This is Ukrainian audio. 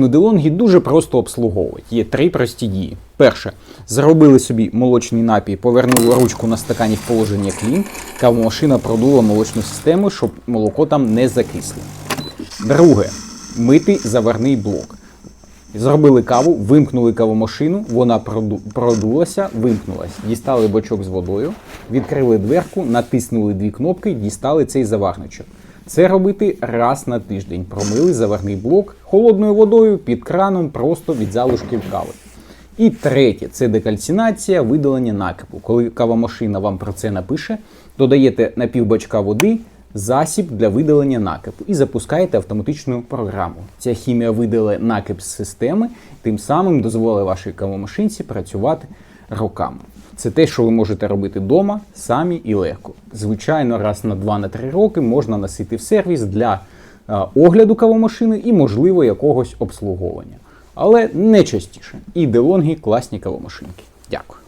DeLonghi дуже просто обслуговують. Є три прості дії. Перше, зробили собі молочний напій, повернули ручку на стакані в положення клін, кавомашина продула молочну систему, щоб молоко там не закисло. Друге, мити заварний блок. Зробили каву, вимкнули кавомашину, вона проду- продулася, вимкнулась. Дістали бочок з водою, відкрили дверку, натиснули дві кнопки, дістали цей заварничок. Це робити раз на тиждень. Промили заварний блок холодною водою під краном просто від залишків кави. І третє це декальцинація, видалення накипу. Коли кавомашина вам про це напише, додаєте на півбачка води засіб для видалення накипу і запускаєте автоматичну програму. Ця хімія видале накип з системи, тим самим дозволить вашій кавомашинці працювати роками. Це те, що ви можете робити вдома самі і легко. Звичайно, раз на 2-3 роки можна носити в сервіс для е, огляду кавомашини і, можливо, якогось обслуговування. Але не частіше. І DeLonghi класні кавомашинки. Дякую.